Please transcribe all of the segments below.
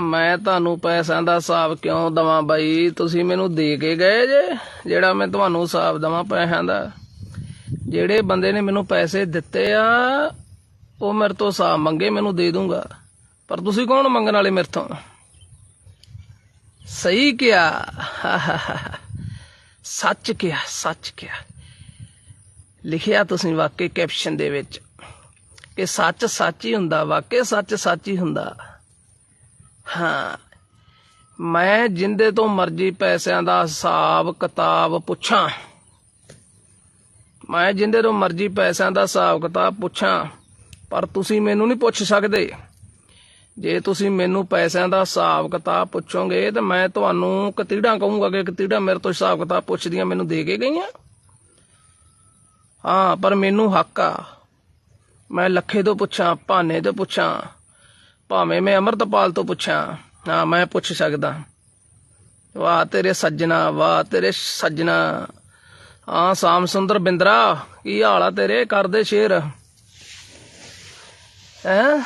ਮੈਂ ਤੁਹਾਨੂੰ ਪੈਸਿਆਂ ਦਾ ਹਿਸਾਬ ਕਿਉਂ ਦਵਾਂ ਬਾਈ? ਤੁਸੀਂ ਮੈਨੂੰ ਦੇ ਕੇ ਗਏ ਜੇ, ਜਿਹੜਾ ਮੈਂ ਤੁਹਾਨੂੰ ਹਿਸਾਬ ਦਵਾਂ ਪੈਸਿਆਂ ਦਾ। ਜਿਹੜੇ ਬੰਦੇ ਨੇ ਮੈਨੂੰ ਪੈਸੇ ਦਿੱਤੇ ਆ, ਉਹ ਮੇਰੇ ਤੋਂ ਹਿਸਾਬ ਮੰਗੇ, ਮੈਨੂੰ ਦੇ ਦੂੰਗਾ। ਪਰ ਤੁਸੀਂ ਕੌਣ ਮੰਗਣ ਵਾਲੇ ਮੇਰੇ ਤੋਂ? ਸਹੀ ਕਿਹਾ। ਸੱਚ ਕਿਹਾ ਸੱਚ ਕਿਹਾ। ਲਿਖਿਆ ਤੁਸੀਂ ਵਾਕਈ ਕੈਪਸ਼ਨ ਦੇ ਵਿੱਚ ਕਿ ਸੱਚ ਸੱਚ ਹੀ ਹੁੰਦਾ, ਵਾਕਈ ਸੱਚ ਸੱਚ ਹੀ ਹੁੰਦਾ। ਹਾਂ। ਮੈਂ ਜਿੰਦੇ ਤੋਂ ਮਰਜ਼ੀ ਪੈਸਿਆਂ ਦਾ ਹਿਸਾਬ ਕਿਤਾਬ ਪੁੱਛਾਂ। ਮੈਂ ਜਿੰਦੇ ਤੋਂ ਮਰਜ਼ੀ ਪੈਸਿਆਂ ਦਾ ਹਿਸਾਬ ਕਿਤਾਬ ਪੁੱਛਾਂ, ਪਰ ਤੁਸੀਂ ਮੈਨੂੰ ਨਹੀਂ ਪੁੱਛ ਸਕਦੇ। ਜੇ ਤੁਸੀਂ ਮੈਨੂੰ ਪੈਸਿਆਂ ਦਾ ਹਿਸਾਬ ਕਿਤਾਬ ਪੁੱਛੋਗੇ, ਤਾਂ ਮੈਂ ਤੁਹਾਨੂੰ ਕਤੀੜਾ ਕਹੂੰਗਾ ਕਿ ਕਤੀੜਾ ਮੇਰੇ ਤੋਂ ਹਿਸਾਬ ਕਿਤਾਬ ਪੁੱਛਦੀਆਂ, ਮੈਨੂੰ ਦੇ ਕੇ ਗਈਆਂ। ਹਾਂ, ਪਰ ਮੈਨੂੰ ਹੱਕ ਆ। ਮੈਂ ਲੱਖੇ ਤੋਂ ਪੁੱਛਾਂ, ਭਾਨੇ ਤੋਂ ਪੁੱਛਾਂ ਭਾਵੇਂ ਮੈਂ ਅਮਰਤਪਾਲ ਤੋਂ ਪੁੱਛਾਂ ਹਾਂ ਮੈਂ ਪੁੱਛ ਸਕਦਾ। ਵਾਹ ਤੇਰੇ ਸੱਜਣਾ, ਵਾਹ ਤੇਰੇ ਸੱਜਣਾ। ਹਾਂ, ਸਾਮ ਸੁੰਦਰ ਬਿੰਦਰਾ, ਕੀ ਹਾਲ ਆ ਤੇਰੇ? ਕਰਦੇ ਸ਼ੇਰ। ਹੈਂ?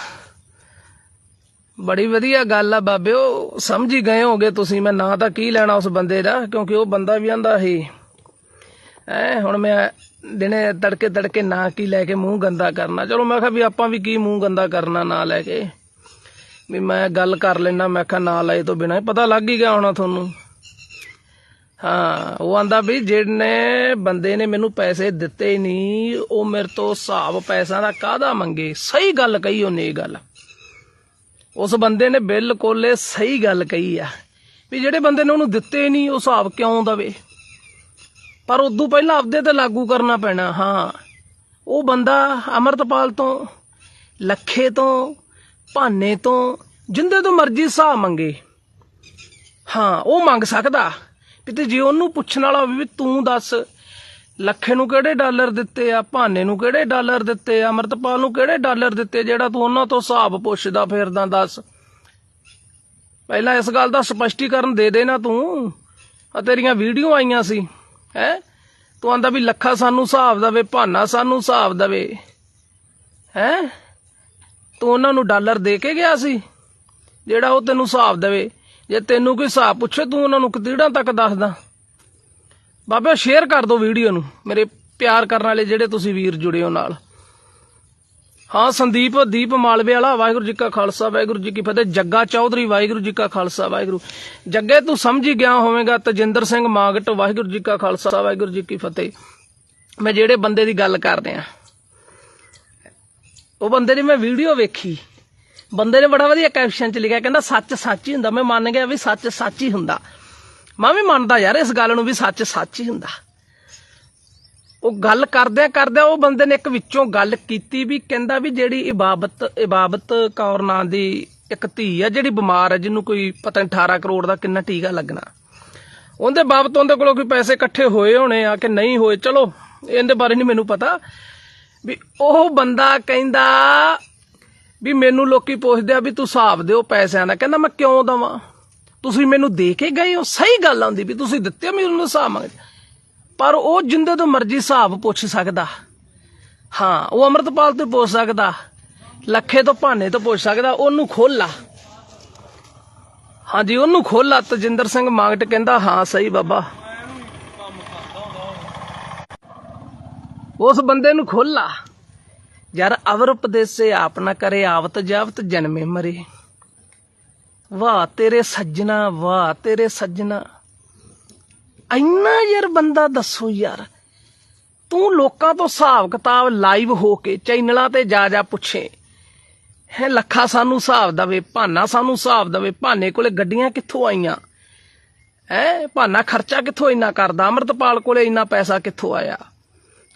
ਬੜੀ ਵਧੀਆ ਗੱਲ ਆ ਬਾਬਿਓ, ਸਮਝ ਹੀ ਗਏ ਹੋਗੇ ਤੁਸੀਂ, ਮੈਂ ਨਾਂ ਤਾਂ ਕੀ ਲੈਣਾ ਉਸ ਬੰਦੇ ਦਾ, ਕਿਉਂਕਿ ਉਹ ਬੰਦਾ ਵੀ ਆਂਦਾ ਸੀ। ਐ ਹੁਣ ਮੈਂ ਦਿਨੇ ਤੜਕੇ ਤੜਕੇ ਨਾਂ ਕੀ ਲੈ ਕੇ ਮੂੰਹ ਗੰਦਾ ਕਰਨਾ। ਚਲੋ ਮੈਂ ਕਿਹਾ ਵੀ ਆਪਾਂ ਵੀ ਕੀ ਮੂੰਹ ਗੰਦਾ ਕਰਨਾ ਨਾਂ ਲੈ ਕੇ। ਵੀ ਮੈਂ ਗੱਲ ਕਰ ਲੈਣਾ ਮੈਂ ਕਿਹਾ ਨਾ ਲਾਏ ਤੋਂ ਬਿਨਾਂ। ਪਤਾ ਲੱਗ ਹੀ ਗਿਆ ਹੋਣਾ ਤੁਹਾਨੂੰ। ਹਾਂ, ਉਹ ਆਂਦਾ ਵੀ ਜਿਹਨੇ ਬੰਦੇ ਨੇ ਮੈਨੂੰ ਪੈਸੇ ਦਿੱਤੇ ਨਹੀਂ ਉਹ ਮੇਰੇ ਤੋਂ ਹਿਸਾਬ ਪੈਸਿਆਂ ਦਾ ਕਾਹਦਾ ਮੰਗੇ? ਸਹੀ ਗੱਲ ਕਹੀ ਉਹਨੇ ਇਹ ਗੱਲ। ਉਸ ਬੰਦੇ ਨੇ ਬਿਲਕੁਲ ਇਹ ਸਹੀ ਗੱਲ ਕਹੀ ਆ। ਵੀ ਜਿਹੜੇ ਬੰਦੇ ਨੇ ਉਹਨੂੰ ਦਿੱਤੇ ਨਹੀਂ ਉਹ ਹਿਸਾਬ ਕਿਉਂ ਦਵੇ? ਪਰ ਉਦੋਂ ਪਹਿਲਾਂ ਆਪਦੇ ਤੇ ਲਾਗੂ ਕਰਨਾ ਪੈਣਾ, ਹਾਂ। ਉਹ ਬੰਦਾ ਅਮਰਤਪਾਲ ਤੋਂ, ਲੱਖੇ ਤੋਂ ਭਾਨੇ ਤੋਂ ਜਿੰਦੇ ਤੋਂ ਮਰਜ਼ੀ ਹਿਸਾਬ ਮੰਗੇ। ਹਾਂ, ਉਹ ਮੰਗ ਸਕਦਾ। ਵੀ ਤੇ ਜੇ ਉਹਨੂੰ ਪੁੱਛਣ ਵਾਲਾ ਹੋਵੇ ਵੀ ਤੂੰ ਦੱਸ, ਲੱਖੇ ਨੂੰ ਕਿਹੜੇ ਡਾਲਰ ਦਿੱਤੇ ਆ, ਭਾਨੇ ਨੂੰ ਕਿਹੜੇ ਡਾਲਰ ਦਿੱਤੇ ਆ, ਅਮਰਤਪਾਲ ਨੂੰ ਕਿਹੜੇ ਡਾਲਰ ਦਿੱਤੇ ਜਿਹੜਾ ਤੂੰ ਉਹਨਾਂ ਤੋਂ ਹਿਸਾਬ ਪੁੱਛਦਾ ਫਿਰਦਾ, ਦੱਸ। ਪਹਿਲਾਂ ਇਸ ਗੱਲ ਦਾ ਸਪਸ਼ਟੀਕਰਨ ਦੇ ਦੇ ਨਾ ਤੂੰ। ਆ ਤੇਰੀਆਂ ਵੀਡੀਓ ਆਈਆਂ ਸੀ, ਹੈ? ਤੂੰ ਆਂਦਾ ਵੀ ਲੱਖਾ ਸਾਨੂੰ ਹਿਸਾਬ ਦਵੇ, ਭਾਨਾ ਸਾਨੂੰ ਹਿਸਾਬ ਦਵੇ। ਹੈ? ਤੂੰ ਉਹਨਾਂ ਨੂੰ ਡਾਲਰ ਦੇ ਕੇ ਗਿਆ ਸੀ? ਜਿਹੜਾ ਉਹ ਤੈਨੂੰ ਹਿਸਾਬ ਦੇਵੇ। ਜੇ ਤੈਨੂੰ ਕੋਈ ਹਿਸਾਬ ਪੁੱਛੇ, ਤੂੰ ਉਹਨਾਂ ਨੂੰ ਕਤੀੜਾਂ ਤੱਕ ਦੱਸਦਾ? ਬਾਬਾ ਸ਼ੇਅਰ ਕਰ ਦਿਓ ਵੀਡੀਓ ਨੂੰ, ਮੇਰੇ ਪਿਆਰ ਕਰਨ ਵਾਲੇ ਜਿਹੜੇ ਤੁਸੀਂ ਵੀਰ ਜੁੜੇ ਹੋ ਨਾਲ। ਹਾਂ, ਸੰਦੀਪ, ਦੀਪ ਮਾਲਵੇ ਵਾਲਾ, ਵਾਹਿਗੁਰੂ ਜੀ ਕਾ ਖਾਲਸਾ, ਵਾਹਿਗੁਰੂ ਜੀ ਕੀ ਫਤਿਹ। ਜੱਗਾ ਚੌਧਰੀ, ਵਾਹਿਗੁਰੂ ਜੀ ਕਾ ਖਾਲਸਾ, ਵਾਹਿਗੁਰੂ। ਜੱਗੇ, ਤੂੰ ਸਮਝੀ ਗਿਆ ਹੋਵੇਂਗਾ, ਤਜਿੰਦਰ ਸਿੰਘ ਮਾਗਟ, ਵਾਹਿਗੁਰੂ ਜੀ ਕਾ ਖਾਲਸਾ, ਵਾਹਿਗੁਰੂ ਜੀ ਕੀ ਫਤਿਹ। ਮੈਂ ਜਿਹੜੇ ਬੰਦੇ ਦੀ ਗੱਲ ਕਰ ਰਿਹਾ। ਉਹ ਬੰਦੇ ਦੀ ਮੈਂ ਵੀਡੀਓ ਵੇਖੀ। ਬੰਦੇ ਨੇ ਬੜਾ ਵਧੀਆ ਕੈਪਸ਼ਨ ਚ ਲਿਖਿਆ, ਕਹਿੰਦਾ ਸੱਚ ਸੱਚ ਹੀ ਹੁੰਦਾ। ਮੈਂ ਮੰਨ ਗਿਆ ਵੀ ਸੱਚ ਸੱਚ ਹੀ ਹੁੰਦਾ। ਮੈਂ ਵੀ ਮੰਨਦਾ ਯਾਰ ਇਸ ਗੱਲ ਨੂੰ ਵੀ ਸੱਚ ਸੱਚ ਹੀ ਹੁੰਦਾ। ਉਹ ਗੱਲ ਕਰਦਿਆਂ ਕਰਦਿਆਂ ਉਹ ਬੰਦੇ ਨੇ ਇੱਕ ਵਿੱਚੋਂ ਗੱਲ ਕੀਤੀ ਵੀ ਕਹਿੰਦਾ ਵੀ ਜਿਹੜੀ ਇਬਾਬਤ ਇਬਾਬਤ ਕੌਰ ਨਾਂ ਦੀ ਇੱਕ ਧੀ ਆ, ਜਿਹੜੀ ਬਿਮਾਰ ਆ, ਜਿਹਨੂੰ ਕੋਈ ਪਤਾ ਨਹੀਂ 18 ਕਰੋੜ ਦਾ ਕਿੰਨਾ ਟੀਕਾ ਲੱਗਣਾ। ਉਹਦੇ ਬਾਬਤ ਉਹਦੇ ਕੋਲੋਂ ਕੋਈ ਪੈਸੇ ਇਕੱਠੇ ਹੋਏ ਹੋਣੇ ਆ ਕਿ ਨਹੀਂ ਹੋਏ, ਚਲੋ, ਇਹਦੇ ਬਾਰੇ ਨਹੀਂ ਮੈਨੂੰ ਪਤਾ। ਵੀ ਉਹ ਬੰਦਾ ਕਹਿੰਦਾ ਵੀ ਮੈਨੂੰ ਲੋਕੀ ਪੁੱਛਦੇ ਆ ਵੀ ਤੂੰ ਹਿਸਾਬ ਦਿਓ ਪੈਸਿਆਂ ਦਾ। ਕਹਿੰਦਾ ਮੈਂ ਕਿਉਂ ਦਵਾਂ? ਤੁਸੀਂ ਮੈਨੂੰ ਦੇ ਕੇ ਗਏ ਹੋ? ਸਹੀ ਗੱਲ ਆਉਂਦੀ ਵੀ ਤੁਸੀਂ ਦਿੱਤੇ ਮੈਨੂੰ ਹਿਸਾਬ ਮੰਗ ਪਰ ਉਹ ਜਿੰਦੇ ਤੋਂ ਮਰਜ਼ੀ ਹਿਸਾਬ ਪੁੱਛ ਸਕਦਾ। ਹਾਂ, ਉਹ ਅਮਰਤਪਾਲ ਤੋਂ ਪੁੱਛ ਸਕਦਾ। ਲੱਖੇ ਤੋਂ ਭਾਨੇ ਤੋਂ ਪੁੱਛ ਸਕਦਾ, ਉਹਨੂੰ ਖੋਲਾ। ਹਾਂਜੀ, ਉਹਨੂੰ ਖੋਲਾ। ਤਜਿੰਦਰ ਸਿੰਘ ਮਾਂਗਟ ਕਹਿੰਦਾ, ਹਾਂ, ਸਹੀ ਬਾਬਾ। ਉਸ ਬੰਦੇ ਨੂੰ ਖੋਲਾ। ਯਾਰ, ਅਵਰ ਉਪਦੇਸੇ ਆਪ ਨਾ ਕਰੇ, ਆਵਤ ਜਾਵਤ ਜਨਮੇ ਮਰੇ। ਵਾਹ, ਤੇਰੇ ਸੱਜਣਾ, ਵਾਹ, ਤੇਰੇ ਸੱਜਣਾ। ਇੰਨਾ ਯਾਰ ਬੰਦਾ ਦੱਸੋ ਯਾਰ, ਤੂੰ ਲੋਕਾਂ ਤੋਂ ਹਿਸਾਬ ਕਿਤਾਬ ਲਾਈਵ ਹੋ ਕੇ ਚੈਨਲਾਂ ਤੇ ਜਾ ਜਾ ਪੁੱਛੇ। ਹੈ, ਲੱਖਾ ਸਾਨੂੰ ਹਿਸਾਬ ਦਵੇ, ਭਾਨਾ ਸਾਨੂੰ ਹਿਸਾਬ ਦਵੇ, ਭਾਨੇ ਕੋਲੇ ਗੱਡੀਆਂ ਕਿੱਥੋਂ ਆਈਆਂ? ਹੈ, ਭਾਨਾ ਖਰਚਾ ਕਿੱਥੋਂ ਇੰਨਾ ਕਰਦਾ? ਅਮਰਤਪਾਲ ਕੋਲੇ ਇੰਨਾ ਪੈਸਾ ਕਿੱਥੋਂ ਆਇਆ?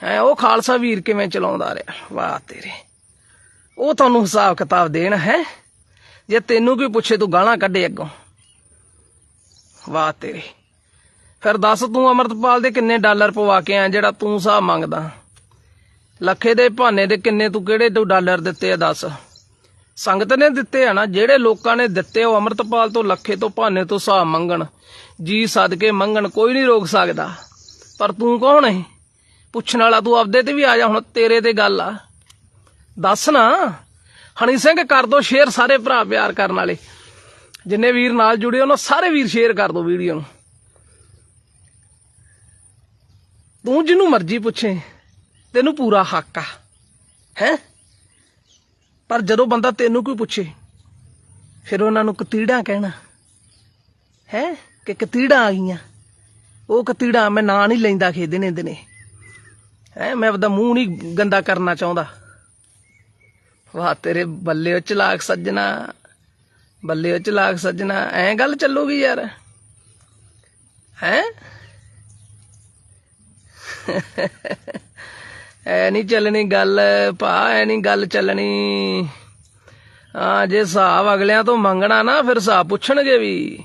ਹੈ, ਉਹ ਖਾਲਸਾ ਵੀਰ ਕਿਵੇਂ ਚਲਾਉਂਦਾ ਰਿਹਾ? ਵਾਹ ਤੇਰੇ। ਉਹ ਤੁਹਾਨੂੰ ਹਿਸਾਬ ਕਿਤਾਬ ਦੇਣ, ਹੈ? ਜੇ ਤੈਨੂੰ ਕੋਈ ਪੁੱਛੇ ਤੂੰ ਗਾਲਾਂ ਕੱਢੇ ਅੱਗੋਂ। ਵਾਹ ਤੇਰੇ। ਫਿਰ ਦੱਸ ਤੂੰ ਅਮਰਤਪਾਲ ਦੇ ਕਿੰਨੇ ਡਾਲਰ ਪਵਾ ਕੇ ਆ ਜਿਹੜਾ ਤੂੰ ਹਿਸਾਬ ਮੰਗਦਾ? ਲੱਖੇ ਦੇ ਭਾਨੇ ਦੇ ਕਿੰਨੇ ਤੂੰ ਕਿਹੜੇ ਤੂੰ ਡਾਲਰ ਦਿੱਤੇ ਆ ਦੱਸ? ਸੰਗਤ ਨੇ ਦਿੱਤੇ ਆ ਨਾ, ਜਿਹੜੇ ਲੋਕਾਂ ਨੇ ਦਿੱਤੇ ਉਹ ਅਮਰਤਪਾਲ ਤੋਂ ਲੱਖੇ ਤੋਂ ਭਾਨੇ ਤੋਂ ਹਿਸਾਬ ਮੰਗਣ। ਜੀ ਸਦਕੇ ਮੰਗਣ, ਕੋਈ ਨਹੀਂ ਰੋਕ ਸਕਦਾ। ਪਰ ਤੂੰ ਕੌਣ ਹੈ ਪੁੱਛਣ ਵਾਲਾ ਤੂੰ ਆਪਦੇ ਤੇ ਵੀ ਆ ਜਾ, ਹੁਣ ਤੇਰੇ ਤੇ ਗੱਲ ਆ। ਦੱਸ ਨਾ, ਹਣੀ ਸਿੰਘ ਕਰ ਦੋ ਸ਼ੇਅਰ ਸਾਰੇ ਭਰਾ ਪਿਆਰ ਕਰਨ ਵਾਲੇ। ਜਿੰਨੇ ਵੀਰ ਨਾਲ ਜੁੜੇ ਉਹਨਾਂ ਸਾਰੇ ਵੀਰ ਸ਼ੇਅਰ ਕਰ ਦਿਓ ਵੀਡੀਓ ਨੂੰ। ਤੂੰ ਜਿਹਨੂੰ ਮਰਜ਼ੀ ਪੁੱਛੇ, ਤੈਨੂੰ ਪੂਰਾ ਹੱਕ ਆ, ਹੈ? ਪਰ ਜਦੋਂ ਬੰਦਾ ਤੈਨੂੰ ਕੋਈ ਪੁੱਛੇ, ਫਿਰ ਉਹਨਾਂ ਨੂੰ ਕਤੀੜਾ ਕਹਿਣਾ। ਹੈ? ਕਿ ਕਤੀੜਾ ਆ ਗਈਆਂ। ਉਹ ਕਤੀੜਾ ਮੈਂ ਨਾਂ ਨਹੀਂ ਲੈਂਦਾ ਖੇ ਦਿਨੇ ਦਿਨੇ ਹੈ ਮੈਂ ਆਪਦਾ ਮੂੰਹ ਨਹੀਂ ਗੰਦਾ ਕਰਨਾ ਚਾਹੁੰਦਾ। ਵਾਹ, ਤੇਰੇ ਬੱਲੇ ਉਹ ਚਲਾਕ ਸੱਜਣਾ। ਬੱਲੇ ਉਹ ਚਲਾਕ ਸੱਜਣਾ। ਐਂ ਗੱਲ ਚੱਲੂਗੀ ਯਾਰ। ਹੈ? ਐ ਨਹੀਂ ਚੱਲਣੀ ਗੱਲ, ਭਾ, ਐ ਨਹੀਂ ਗੱਲ ਚੱਲਣੀ। ਹਾਂ, ਜੇ ਹਿਸਾਬ ਅਗਲਿਆਂ ਤੋਂ ਮੰਗਣਾ ਨਾ, ਫਿਰ ਹਿਸਾਬ ਪੁੱਛਣਗੇ ਵੀ।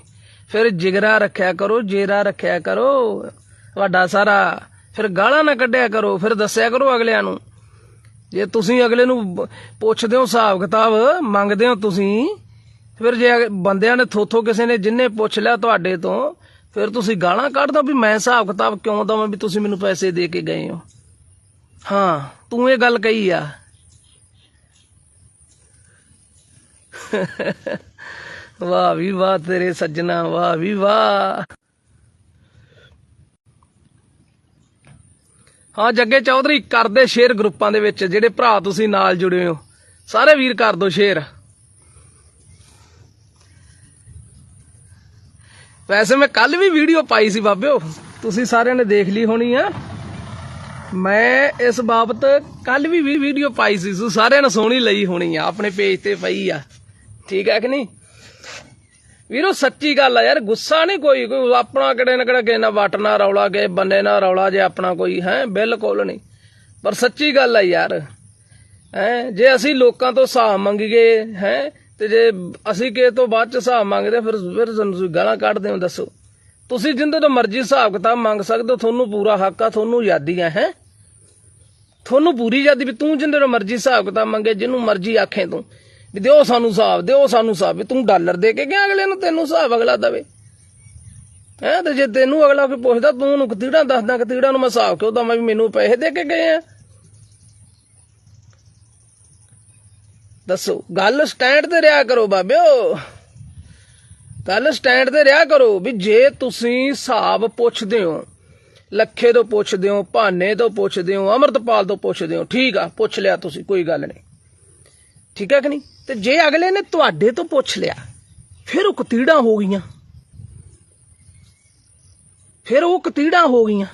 ਫਿਰ ਜਿਗਰਾ ਰੱਖਿਆ ਕਰੋ, ਜੇਰਾ ਰੱਖਿਆ ਕਰੋ। ਤੁਹਾਡਾ ਸਾਰਾ ਫਿਰ ਗਾਲਾਂ ਨਾ ਕੱਢਿਆ ਕਰੋ, ਫਿਰ ਦੱਸਿਆ ਕਰੋ ਅਗਲਿਆਂ ਨੂੰ। ਜੇ ਤੁਸੀਂ ਅਗਲੇ ਨੂੰ ਪੁੱਛਦੇ ਹੋ ਹਿਸਾਬ ਕਿਤਾਬ, ਮੰਗਦੇ ਹੋ ਤੁਸੀਂ, ਫਿਰ ਜੇ ਬੰਦਿਆਂ ਨੇ ਥੋਥੋ ਕਿਸੇ ਨੇ ਜਿੰਨੇ ਪੁੱਛ ਲਿਆ ਤੁਹਾਡੇ ਤੋਂ, ਫਿਰ ਤੁਸੀਂ ਗਾਲਾਂ ਕੱਢ ਦੋ ਵੀ ਮੈਂ ਹਿਸਾਬ ਕਿਤਾਬ ਕਿਉਂ ਦਵਾਂ ਵੀ ਤੁਸੀਂ ਮੈਨੂੰ ਪੈਸੇ ਦੇ ਕੇ ਗਏ ਹੋ। ਹਾਂ, ਤੂੰ ਇਹ ਗੱਲ ਕਹੀ ਆ। ਵਾਹ ਵੀ ਵਾਹ ਤੇਰੇ ਸੱਜਣਾ, ਵਾਹ ਵੀ ਵਾਹ। ਹਾਂ, ਜੱਗੇ ਚੌਧਰੀ, ਕਰਦੇ ਸ਼ੇਅਰ ਗਰੁੱਪਾਂ ਦੇ ਵਿੱਚ, ਜਿਹੜੇ ਭਰਾ ਤੁਸੀਂ ਨਾਲ ਜੁੜੇ ਹੋ। ਸਾਰੇ ਵੀਰ ਕਰ ਦਿਓ ਸ਼ੇਅਰ ਵੈਸੇ ਮੈਂ ਕੱਲ ਵੀ ਵੀਡੀਓ ਪਾਈ ਸੀ ਬਾਬਿਓ। ਤੁਸੀਂ ਸਾਰਿਆਂ ਨੇ ਦੇਖ ਲਈ ਹੋਣੀ ਆ। ਮੈਂ ਇਸ ਬਾਬਤ ਕੱਲ ਵੀ ਵੀਡੀਓ ਪਾਈ ਸੀ ਤੁਸੀਂ ਸਾਰਿਆਂ ਨੇ ਸੋਹਣੀ ਲਈ ਹੋਣੀ ਆ, ਆਪਣੇ ਪੇਜ ਤੇ ਪਈ ਆ। ਠੀਕ ਹੈ ਕਿ ਨਹੀਂ? ਵੀਰੋ, ਸੱਚੀ ਗੱਲ ਆ ਯਾਰ, ਗੁੱਸਾ ਨਹੀਂ ਕੋਈ ਕੋਈ ਆਪਣਾ ਕਿਹੜੇ ਨਾ ਕਿਹੜਾ ਕਿਸੇ ਨਾਲ ਵਟਣਾ ਰੌਲਾ ਕੇ ਬੰਨੇ ਨਾਲ ਰੌਲਾ ਜੇ ਆਪਣਾ ਕੋਈ, ਹੈ, ਬਿਲਕੁਲ ਨਹੀਂ। ਪਰ ਸੱਚੀ ਗੱਲ ਆ ਯਾਰ, ਹੈ, ਜੇ ਅਸੀਂ ਲੋਕਾਂ ਤੋਂ ਹਿਸਾਬ ਮੰਗੀਏ, ਹੈ, ਤੇ ਜੇ ਅਸੀਂ ਕਿਸੇ ਤੋਂ ਬਾਅਦ ਚ ਹਿਸਾਬ ਮੰਗਦੇ ਫਿਰ ਫਿਰ ਸਾਨੂੰ ਗਾਲਾਂ ਕੱਢਦੇ ਹੋ, ਦੱਸੋ। ਤੁਸੀਂ ਜਿੰਦੇ ਤੋਂ ਮਰਜ਼ੀ ਹਿਸਾਬ ਕਿਤਾਬ ਮੰਗ ਸਕਦੇ ਹੋ, ਤੁਹਾਨੂੰ ਪੂਰਾ ਹੱਕ ਆ, ਤੁਹਾਨੂੰ ਆਜ਼ਾਦੀਆਂ ਹੈ। ਤੁਹਾਨੂੰ ਪੂਰੀ ਆਜ਼ਾਦੀ ਵੀ ਤੂੰ ਜਿੰਦੇ ਤੋਂ ਮਰਜ਼ੀ ਹਿਸਾਬ ਕਿਤਾਬ ਮੰਗੇ, ਜਿਹਨੂੰ ਮਰਜ਼ੀ ਆਖੇ ਤੂੰ। ਵੀ ਦਿਓ ਸਾਨੂੰ ਹਿਸਾਬ, ਦਿਓ ਸਾਨੂੰ ਹਿਸਾਬ ਵੀ ਤੂੰ ਡਾਲਰ ਦੇ ਕੇ ਗਿਆ ਅਗਲੇ ਨੂੰ ਤੈਨੂੰ ਹਿਸਾਬ ਅਗਲਾ ਦਵੇ? ਹੈ, ਤੇ ਜੇ ਤੈਨੂੰ ਅਗਲਾ ਕੋਈ ਪੁੱਛਦਾ, ਤੂੰ ਉਹਨੂੰ ਕਤੀੜਾ ਦੱਸਦਾ, ਕਤੀੜਾ ਨੂੰ ਮੈਂ ਹਿਸਾਬ ਕਿਉਂ ਦਵਾਂ ਵੀ ਮੈਨੂੰ ਪੈਸੇ ਦੇ ਕੇ ਗਏ ਆ? ਦੱਸੋ, ਗੱਲ ਸਟੈਂਡ ਤੇ ਰਿਹਾ ਕਰੋ ਬਾਬਿਓ। ਗੱਲ ਸਟੈਂਡ ਤੇ ਰਿਹਾ ਕਰੋ ਵੀ ਜੇ ਤੁਸੀਂ ਹਿਸਾਬ ਪੁੱਛਦੇ ਹੋ, ਲੱਖੇ ਤੋਂ ਪੁੱਛਦੇ ਹੋ, ਭਾਨੇ ਤੋਂ ਪੁੱਛਦੇ ਹੋ, ਅਮਰਤਪਾਲ ਤੋਂ ਪੁੱਛਦੇ ਹੋ, ਠੀਕ ਆ, ਪੁੱਛ ਲਿਆ ਤੁਸੀਂ, ਕੋਈ ਗੱਲ ਨਹੀਂ। ਠੀਕ ਹੈ ਕਿ ਨਹੀਂ? ਤੇ ਜੇ ਅਗਲੇ ਨੇ ਤੁਹਾਡੇ ਤੋਂ ਪੁੱਛ ਲਿਆ, ਫਿਰ ਉਹ ਕਤੀੜਾਂ ਹੋ ਗਈਆਂ। ਫਿਰ ਉਹ ਕਤੀੜਾਂ ਹੋ ਗਈਆਂ।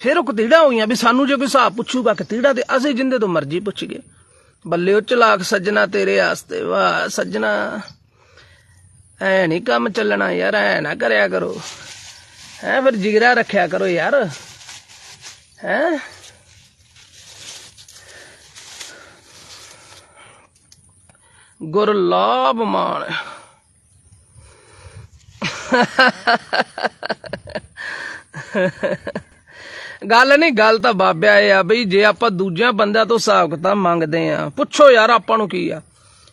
ਫਿਰ ਉਹ ਕਤੀੜਾਂ ਹੋਈਆਂ ਵੀ ਸਾਨੂੰ ਜੇ ਕੋਈ ਹਿਸਾਬ ਪੁੱਛੂਗਾ ਕਤੀੜਾ ਤੇ, ਅਸੀਂ ਜਿੰਦੇ ਤੋਂ ਮਰਜ਼ੀ ਪੁੱਛ ਗਏ। ਬੱਲੇ ਉਹ ਚਲਾਕ ਸੱਜਣਾ ਤੇਰੇ ਆਸਤੇ ਵਾਹ ਸੱਜਣਾ। ਐ ਨਹੀਂ ਕੰਮ ਚੱਲਣਾ ਯਾਰ, ਐ ਨਾ ਕਰਿਆ ਕਰੋ। ਹੈ ਫਿਰ ਜਿਗਰਾ ਰੱਖਿਆ ਕਰੋ ਯਾਰ। ਹੈ? ਗੁਰਲਾਭ ਮਾਨ ਗੱਲ ਨਹੀਂ, ਗੱਲ ਤਾਂ ਬਾਬਿਆ ਇਹ ਆ ਬਈ ਜੇ ਆਪਾਂ ਦੂਜਿਆਂ ਬੰਦਿਆਂ ਤੋਂ ਹਿਸਾਬ ਕਿਤਾਬ ਮੰਗਦੇ ਆ, ਪੁੱਛੋ ਯਾਰ ਆਪਾਂ ਨੂੰ ਕੀ ਆ।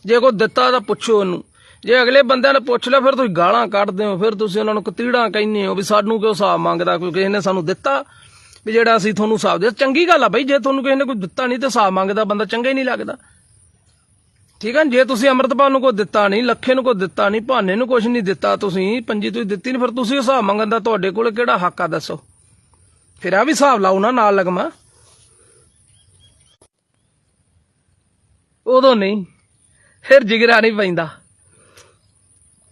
ਜੇ ਕੋਈ ਦਿੱਤਾ ਤਾਂ ਪੁੱਛੋ ਉਹਨੂੰ। ਜੇ ਅਗਲੇ ਬੰਦਿਆਂ ਨੇ ਪੁੱਛ ਲਿਆ, ਫਿਰ ਤੁਸੀਂ ਗਾਲਾਂ ਕੱਢਦੇ ਹੋ, ਫਿਰ ਤੁਸੀਂ ਉਹਨਾਂ ਨੂੰ ਕਤੀੜਾਂ ਕਹਿੰਦੇ ਹੋ ਵੀ ਸਾਨੂੰ ਕਿਉਂ ਹਿਸਾਬ ਮੰਗਦਾ, ਕੋਈ ਕਿਸੇ ਨੇ ਸਾਨੂੰ ਦਿੱਤਾ ਵੀ ਜਿਹੜਾ ਅਸੀਂ ਤੁਹਾਨੂੰ ਹਿਸਾਬ ਦੇ ਚੰਗੀ ਗੱਲ ਆ ਬਈ, ਜੇ ਤੁਹਾਨੂੰ ਕਿਸੇ ਨੇ ਕੋਈ ਦਿੱਤਾ ਨਹੀਂ ਤੇ ਹਿਸਾਬ ਮੰਗਦਾ, ਬੰਦਾ ਚੰਗਾ ਹੀ ਨਹੀਂ ਲੱਗਦਾ। ਠੀਕ ਹੈ ਜੇ ਤੁਸੀਂ ਅੰਮ੍ਰਿਤਪਾਲ ਨੂੰ ਕੋਈ ਦਿੱਤਾ ਨਹੀਂ, ਲੱਖੇ ਨੂੰ ਕੋਈ ਦਿੱਤਾ ਨਹੀਂ, ਭਾਨੇ ਨੂੰ ਕੁਝ ਨਹੀਂ ਦਿੱਤਾ ਤੁਸੀਂ, ਪੰਜੀ ਤੁਸੀਂ ਦਿੱਤੀ ਨਹੀਂ, ਫਿਰ ਤੁਸੀਂ ਹਿਸਾਬ ਮੰਗਣ ਦਾ ਤੁਹਾਡੇ ਕੋਲ ਕਿਹੜਾ ਹੱਕ ਆ ਦੱਸੋ? ਫਿਰ ਆ ਵੀ ਹਿਸਾਬ ਲਾਓ ਨਾ, ਨਾਲ ਲਗਮਾ। ਉਦੋਂ ਨਹੀਂ, ਫਿਰ ਜਿਗਰਾ ਨਹੀਂ ਪੈਂਦਾ।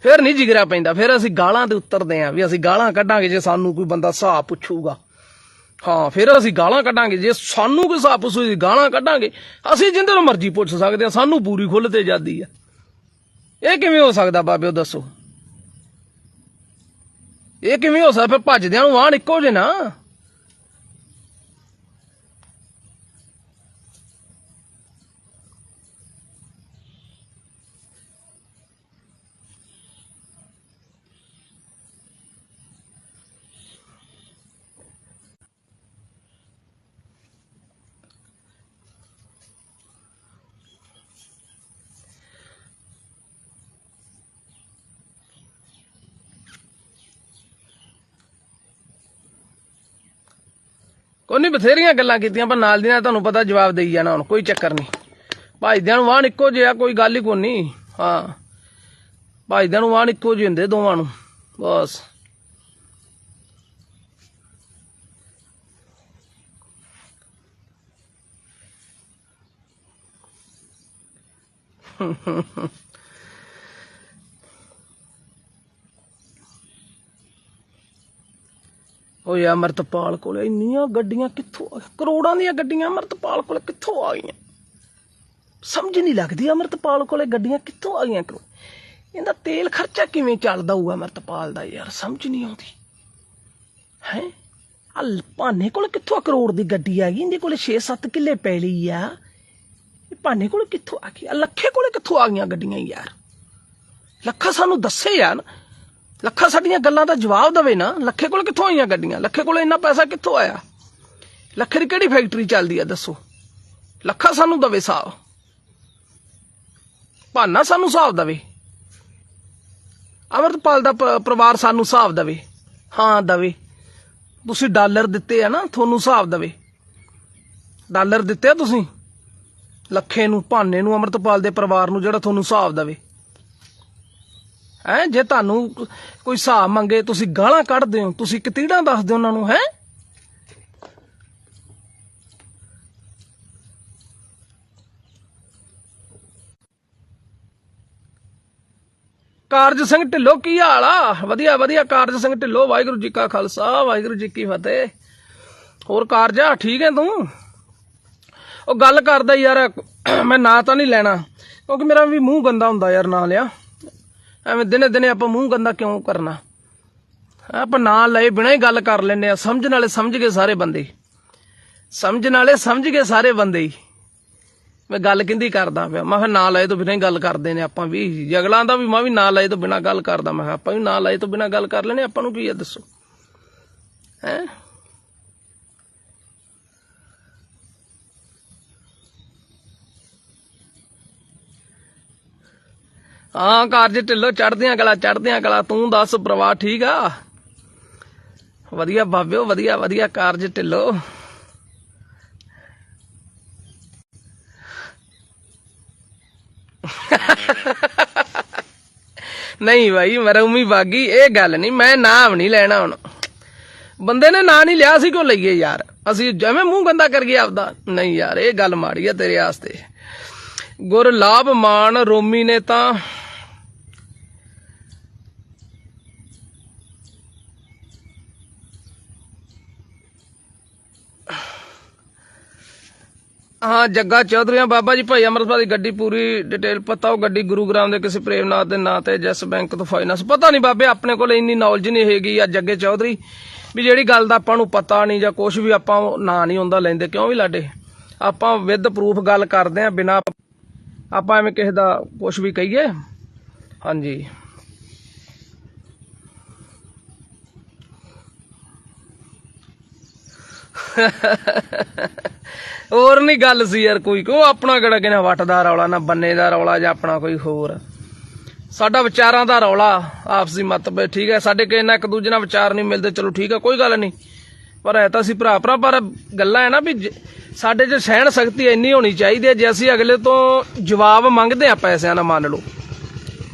ਫਿਰ ਨਹੀਂ ਜਿਗਰਾ ਪੈਂਦਾ, ਫਿਰ ਅਸੀਂ ਗਾਲਾਂ ਤੇ ਉੱਤਰਦੇ ਆਂ ਵੀ ਅਸੀਂ ਗਾਲਾਂ ਕੱਢਾਂਗੇ ਜੇ ਸਾਨੂੰ ਕੋਈ ਬੰਦਾ ਹਿਸਾਬ ਪੁੱਛੂਗਾ। ਹਾਂ, ਫਿਰ ਅਸੀਂ ਗਾਲਾਂ ਕੱਢਾਂਗੇ। ਜੇ ਸਾਨੂੰ ਕੋਈ ਹਿਸਾਬ ਪੁੱਛੂ ਗਾਲਾਂ ਕੱਢਾਂਗੇ, ਅਸੀਂ ਜਿੰਦੇ ਨੂੰ ਮਰਜ਼ੀ ਪੁੱਛ ਸਕਦੇ ਆ ਸਾਨੂੰ ਪੂਰੀ ਖੁੱਲ੍ਹ ਤੇ ਆਜ਼ਾਦੀ ਆ। ਇਹ ਕਿਵੇਂ ਹੋ ਸਕਦਾ ਬਾਬਿਓ ਦੱਸੋ। ਇਹ ਕਿਵੇਂ ਹੋ ਸਕਦਾ? ਫਿਰ ਭੱਜਦਿਆਂ ਨੂੰ ਆਣ ਇੱਕੋ ਜੇ ਨਾ। ਉਹਨੇ ਬਥੇਰੀਆਂ ਗੱਲਾਂ ਕੀਤੀਆਂ, ਪਰ ਨਾਲ ਦੀ ਨਾਲ ਤੁਹਾਨੂੰ ਪਤਾ ਜਵਾਬ ਦੇਈ ਜਾਣਾ ਹੁਣ, ਕੋਈ ਚੱਕਰ ਨਹੀਂ। ਭਾਈਦਿਆਂ ਨੂੰ ਵਾਹਣ ਇੱਕੋ ਜਿਹਾ, ਕੋਈ ਗੱਲ ਹੀ ਕੋਈ ਨਹੀਂ। ਹਾਂ। ਭਾਈਦਿਆਂ ਨੂੰ ਆਣ ਇੱਕੋ ਜਿਹੇ ਹੁੰਦੇ ਦੋਵਾਂ ਨੂੰ। ਬਸ। ਓਏ ਅਮਰਤਪਾਲ ਕੋਲੇ ਇੰਨੀਆਂ ਗੱਡੀਆਂ ਕਿੱਥੋਂ ਕਰੋੜਾਂ ਦੀਆਂ ਗੱਡੀਆਂ ਅਮਰਤਪਾਲ ਕੋਲੇ ਕਿੱਥੋਂ ਆ ਗਈਆਂ? ਸਮਝ ਨਹੀਂ ਲੱਗਦੀ ਅਮਰਤਪਾਲ ਕੋਲੇ ਗੱਡੀਆਂ ਕਿੱਥੋਂ ਆ ਗਈਆਂ ਕਰੋ ਇਹਦਾ ਤੇਲ ਖਰਚਾ ਕਿਵੇਂ ਚੱਲਦਾ ਹੋਊਗਾ ਅਮਰਤਪਾਲ ਦਾ ਯਾਰ, ਸਮਝ ਨਹੀਂ ਆਉਂਦੀ। ਹੈ? ਅਲ ਭਾਨੇ ਕੋਲ ਕਿੱਥੋਂ ਕਰੋੜ ਦੀ ਗੱਡੀ ਆ ਗਈ? ਇਹਦੇ ਕੋਲੇ 6-7 ਕਿੱਲੇ ਪੈਲੀ ਆ। ਇਹ ਭਾਨੇ ਕੋਲ ਕਿੱਥੋਂ ਆ ਗਈ? ਆਹ ਲੱਖੇ ਕੋਲੇ ਕਿੱਥੋਂ ਆ ਗਈਆਂ ਗੱਡੀਆਂ ਯਾਰ? ਲੱਖਾ ਸਾਨੂੰ ਦੱਸੇ ਯਾਰ ਲੱਖਾ ਸਾਡੀਆਂ ਗੱਲਾਂ ਦਾ ਜਵਾਬ ਦੇਵੇ ਨਾ, ਲੱਖੇ ਕੋਲ ਕਿੱਥੋਂ ਆਈਆਂ ਗੱਡੀਆਂ? ਲੱਖੇ ਕੋਲ ਇੰਨਾ ਪੈਸਾ ਕਿੱਥੋਂ ਆਇਆ? ਲੱਖੇ ਦੀ ਕਿਹੜੀ ਫੈਕਟਰੀ ਚੱਲਦੀ ਆ, ਦੱਸੋ? ਲੱਖਾ ਸਾਨੂੰ ਦਵੇ ਹਿਸਾਬ। ਭਾਨਾ ਸਾਨੂੰ ਹਿਸਾਬ ਦਵੇ। ਅਮਰਤਪਾਲ ਦਾ ਪਰਿਵਾਰ ਸਾਨੂੰ ਹਿਸਾਬ ਦਵੇ। ਹਾਂ, ਦਵੇ। ਤੁਸੀਂ ਡਾਲਰ ਦਿੱਤੇ ਆ ਨਾ, ਤੁਹਾਨੂੰ ਹਿਸਾਬ ਦਵੇ। ਡਾਲਰ ਦਿੱਤੇ ਆ ਤੁਸੀਂ? ਲੱਖੇ ਨੂੰ, ਭਾਨੇ ਨੂੰ, ਅਮਰਤਪਾਲ ਦੇ ਪਰਿਵਾਰ ਨੂੰ ਜਿਹੜਾ ਤੁਹਾਨੂੰ ਹਿਸਾਬ ਦਵੇ। ਹੈ? ਜੇ ਤੁਹਾਨੂੰ ਕੋਈ ਹਿਸਾਬ ਮੰਗੇ, ਤੁਸੀਂ ਗਾਲਾਂ ਕੱਢਦੇ ਹੋ, ਤੁਸੀਂ ਕਿਤੀੜਾਂ ਦੱਸਦੇ ਹੋ ਉਹਨਾਂ ਨੂੰ, ਹੈ? ਕਾਰਜ ਸਿੰਘ ਢਿੱਲੋਂ ਕੀ ਹਾਲ ਆ? ਵਧੀਆ ਵਧੀਆ ਕਾਰਜ ਸਿੰਘ ਢਿੱਲੋਂ, ਵਾਹਿਗੁਰੂ ਜੀ ਕਾ ਖਾਲਸਾ, ਵਾਹਿਗੁਰੂ ਜੀ ਕੀ ਫਤਿਹ। ਹੋਰ ਕਾਰਜਾ ਠੀਕ ਹੈ ਤੂੰ? ਉਹ ਗੱਲ ਕਰਦਾ ਯਾਰ, ਮੈਂ ਨਾਂ ਤਾਂ ਨਹੀਂ ਲੈਣਾ, ਕਿਉਂਕਿ ਮੇਰਾ ਵੀ ਮੂੰਹ ਗੰਦਾ ਹੁੰਦਾ ਯਾਰ, ਨਾਂ ਲਿਆ। ਐਵੇਂ ਦਿਨੇ ਦਿਨੇ ਆਪਾਂ ਮੂੰਹ ਗੰਦਾ ਕਿਉਂ ਕਰਨਾ? ਆਪਾਂ ਨਾਂ ਲਏ ਬਿਨਾਂ ਹੀ ਗੱਲ ਕਰ ਲੈਨੇ ਆ, ਸਮਝਣ ਵਾਲੇ ਸਮਝ ਗਏ ਸਾਰੇ ਬੰਦੇ। ਸਮਝਣ ਵਾਲੇ ਸਮਝ ਗਏ ਸਾਰੇ ਬੰਦੇ ਹੀ। ਮੈਂ ਗੱਲ ਕਿੰਦੀ ਕਰਦਾ ਪਿਆ, ਮੈਂ ਕਿਹਾ ਨਾਂ ਲਏ ਤੋਂ ਬਿਨਾਂ ਹੀ ਗੱਲ ਕਰਦੇ ਨੇ ਆਪਾਂ ਵੀ। ਜਗਲਾਂ ਦਾ ਵੀ ਮੈਂ ਵੀ ਨਾਂ ਲਏ ਤੋਂ ਬਿਨਾਂ ਗੱਲ ਕਰਦਾ, ਮੈਂ ਕਿਹਾ ਆਪਾਂ ਵੀ ਨਾਂ ਲਏ ਤੋਂ ਬਿਨਾਂ ਗੱਲ ਕਰ ਲੈਨੇ ਆਪਾਂ ਨੂੰ ਕੀ ਆ ਦੱਸੋ? ਹੈ? ਹਾਂ ਕਾਰਜ ਢਿੱਲੋ ਚੜਦਿਆਂ ਕਲਾ ਚੜਦਿਆਂ ਕਲਾ, ਤੂੰ ਦੱਸ ਪਰਿਵਾਰ ਠੀਕ ਆ? ਵਧੀਆ ਬਾਬਿਓ ਵਧੀਆ ਵਧੀਆ ਕਾਰਜ ਢਿੱਲੋ। ਨਹੀਂ ਭਾਈ ਮਰਉਮੀ ਬਾਗੀ, ਇਹ ਗੱਲ ਨਹੀਂ, ਮੈਂ ਨਾਮ ਨਹੀਂ ਲੈਣਾ ਹੁਣ। ਬੰਦੇ ਨੇ ਨਾਂ ਨਹੀਂ ਲਿਆ ਸੀ ਕਿਉਂ ਲਈਏ ਯਾਰ? ਅਸੀਂ ਜਿਵੇਂ ਮੂੰਹ ਗੰਦਾ ਕਰ ਗਏ ਆਪਦਾ। ਨਹੀਂ ਯਾਰ, ਇਹ ਗੱਲ ਮਾੜੀ ਆ ਤੇਰੇ ਵਾਸਤੇ। ਗੁਰ ਲਾਭ ਮਾਨ ਰੋਮੀ ਨੇ ਤਾਂ ਹਾਂ, ਜੱਗਾ ਚੌਧਰੀਆਂ, ਬਾਬਾ ਜੀ ਭਾਈ ਅਮਰਪਾਲ ਦੀ ਗੱਡੀ ਪੂਰੀ ਡਿਟੇਲ ਪਤਾ, ਉਹ ਗੱਡੀ ਗੁਰੂਗ੍ਰਾਮ ਦੇ ਕਿਸੇ ਪ੍ਰੇਮਨਾਥ ਦੇ ਨਾਂ ਤੇ ਜੈਸ ਬੈਂਕ ਤੋਂ ਫਾਈਨਾਂਸ ਪਤਾ ਨਹੀਂ ਬਾਬੇ, ਆਪਣੇ ਕੋਲ ਇੰਨੀ ਨੌਲੇਜ ਨਹੀਂ ਹੈਗੀ ਆ ਜੱਗੇ ਚੌਧਰੀ, ਵੀ ਜਿਹੜੀ ਗੱਲ ਦਾ ਆਪਾਂ ਨੂੰ ਪਤਾ ਨਹੀਂ ਜਾਂ ਕੁਝ ਵੀ ਆਪਾਂ ਉਹ ਨਾਂ ਨਹੀਂ ਹੁੰਦਾ ਲੈਂਦੇ, ਕਿਉਂ ਵੀ ਲਾਡੇ? ਆਪਾਂ ਵਿਦ ਪ੍ਰੂਫ ਗੱਲ ਕਰਦੇ ਆ, ਬਿਨਾ ਆਪਾਂ ਐਵੇਂ ਕਿਸੇ ਦਾ ਕੁਝ ਵੀ ਕਹੀਏ। ਹਾਂਜੀ। ਹੋਰ ਨਹੀਂ ਗੱਲ ਸੀ ਯਾਰ ਕੋਈ ਕਿਉਂ ਆਪਣਾ ਕਿਹੜਾ ਕਿਨਾ ਵਟਦਾ ਰੌਲਾ, ਨਾ ਬੰਨੇ ਦਾ ਰੌਲਾ ਜਾਂ ਆਪਣਾ ਕੋਈ ਹੋਰ। ਸਾਡਾ ਵਿਚਾਰਾਂ ਦਾ ਰੌਲਾ ਆਪਸੀ ਮਤਭੇਦ ਠੀਕ ਹੈ, ਸਾਡੇ ਕਿਸੇ ਨਾਲ ਇੱਕ ਦੂਜੇ ਨਾਲ ਵਿਚਾਰ ਨਹੀਂ ਮਿਲਦੇ, ਚਲੋ ਠੀਕ ਹੈ, ਕੋਈ ਗੱਲ ਨਹੀਂ। ਪਰ ਐ ਤਾਂ ਅਸੀਂ ਭਰਾ ਭਰਾ, ਪਰ ਗੱਲਾਂ ਹੈ ਨਾ ਵੀ ਸਾਡੇ 'ਚ ਸਹਿਣ ਸ਼ਕਤੀ ਇੰਨੀ ਹੋਣੀ ਚਾਹੀਦੀ ਹੈ, ਜੇ ਅਸੀਂ ਅਗਲੇ ਤੋਂ ਜਵਾਬ ਮੰਗਦੇ ਆ ਪੈਸਿਆਂ ਦਾ ਮੰਨ ਲਓ।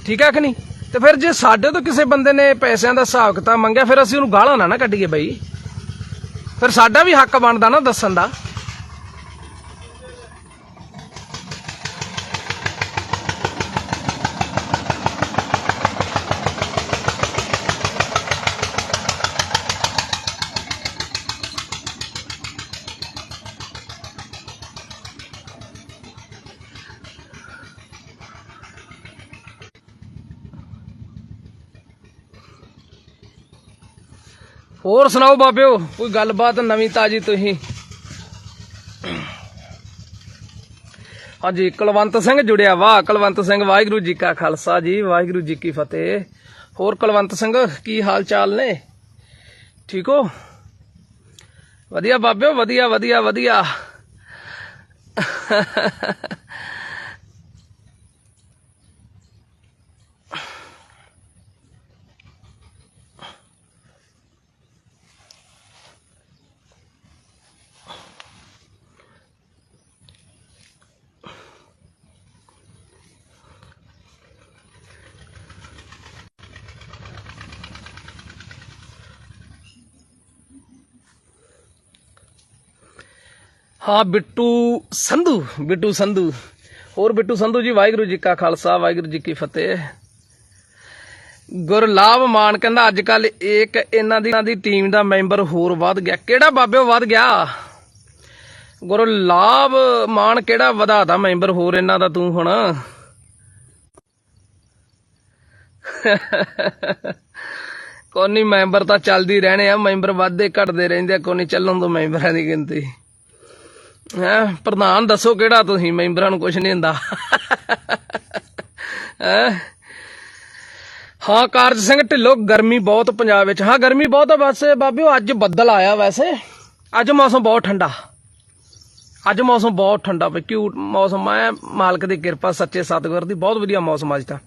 ਠੀਕ ਹੈ ਕਿ ਨਹੀਂ? ਤੇ ਫਿਰ ਜੇ ਸਾਡੇ ਤੋਂ ਕਿਸੇ ਬੰਦੇ ਨੇ ਪੈਸਿਆਂ ਦਾ ਹਿਸਾਬ ਕਿਤਾਬ ਮੰਗਿਆ, ਫਿਰ ਅਸੀਂ ਉਹਨੂੰ ਗਾਲਾਂ ਨਾ ਨਾ ਕੱਢੀਏ ਬਈ। ਫਿਰ ਸਾਡਾ ਵੀ ਹੱਕ ਬਣਦਾ ਨਾ ਦੱਸਣ ਦਾ। ਸੁਣਾਓ ਬਾਬਿਓ, ਕੋਈ ਗੱਲਬਾਤ ਨਵੀਂ ਤਾਜੀ ਤੁਸੀਂ? ਹਾਂਜੀ, ਕੁਲਵੰਤ ਸਿੰਘ ਜੁੜਿਆ। ਵਾਹ, ਕੁਲਵੰਤ ਸਿੰਘ, ਵਾਹਿਗੁਰੂ ਜੀ ਕਾ ਖਾਲਸਾ ਜੀ, ਵਾਹਿਗੁਰੂ ਜੀ ਕੀ ਫਤਿਹ। ਹੋਰ ਕੁਲਵੰਤ ਸਿੰਘ, ਕੀ ਹਾਲ ਚਾਲ ਨੇ? ਠੀਕ ਹੋ? ਵਧੀਆ ਬਾਬਿਓ, ਵਧੀਆ ਵਧੀਆ ਵਧੀਆ। ਹਾਂ, ਬਿੱਟੂ ਸੰਧੂ ਬਿੱਟੂ ਸੰਧੂ। ਹੋਰ ਬਿੱਟੂ ਸੰਧੂ ਜੀ, ਵਾਹਿਗੁਰੂ ਜੀ ਕਾ ਖਾਲਸਾ, ਵਾਹਿਗੁਰੂ ਜੀ ਕੀ ਫਤਿਹ। ਗੁਰਲਾਭ ਮਾਨ ਕਹਿੰਦਾ ਅੱਜ ਕੱਲ ਇੱਕ ਇਹਨਾਂ ਦੀ ਇਹਨਾਂ ਦੀ ਟੀਮ ਦਾ ਮੈਂਬਰ ਹੋਰ ਵੱਧ ਗਿਆ। ਕਿਹੜਾ ਬਾਬਿਓ ਵੱਧ ਗਿਆ? ਗੁਰਲਾਭ ਮਾਨ ਕਿਹੜਾ ਵਧਾਤਾ ਮੈਂਬਰ ਹੋਰ ਇਹਨਾਂ ਦਾ ਤੂੰ ਹੁਣ? ਕੋਨੀ ਮੈਂਬਰ ਤਾਂ ਚੱਲਦੀ ਰਹਿਣੇ ਆ ਮੈਂਬਰ ਵੱਧਦੇ ਘਟਦੇ ਰਹਿੰਦੇ ਆ ਕੋਨੀ ਚੱਲਣ ਤੋਂ ਮੈਂਬਰਾਂ ਦੀ ਗਿਣਤੀ। ਹੈਂ, ਪ੍ਰਧਾਨ ਦੱਸੋ ਕਿਹੜਾ ਤੁਸੀਂ, ਮੈਂਬਰਾਂ ਨੂੰ ਕੁਝ ਨਹੀਂ ਹੁੰਦਾ। ਹੈਂ? ਹਾਂ, ਕਾਰਜ ਸਿੰਘ ਢਿੱਲੋਂ, ਗਰਮੀ ਬਹੁਤ ਪੰਜਾਬ ਵਿੱਚ। ਹਾਂ, ਗਰਮੀ ਬਹੁਤ ਆ ਵੈਸੇ, ਬਾਬਿਓ, ਅੱਜ ਬੱਦਲ ਆਇਆ ਵੈਸੇ। ਅੱਜ ਮੌਸਮ ਬਹੁਤ ਠੰਡਾ। ਅੱਜ ਮੌਸਮ ਬਹੁਤ ਠੰਡਾ, ਵੀ ਕਿਊਟ ਮੌਸਮ ਹੈ ਮਾਲਕ ਦੀ ਕਿਰਪਾ, ਸੱਚੇ ਸਤਿਗੁਰ ਦੀ। ਬਹੁਤ ਵਧੀਆ ਮੌਸਮ ਅੱਜ ਤਾਂ।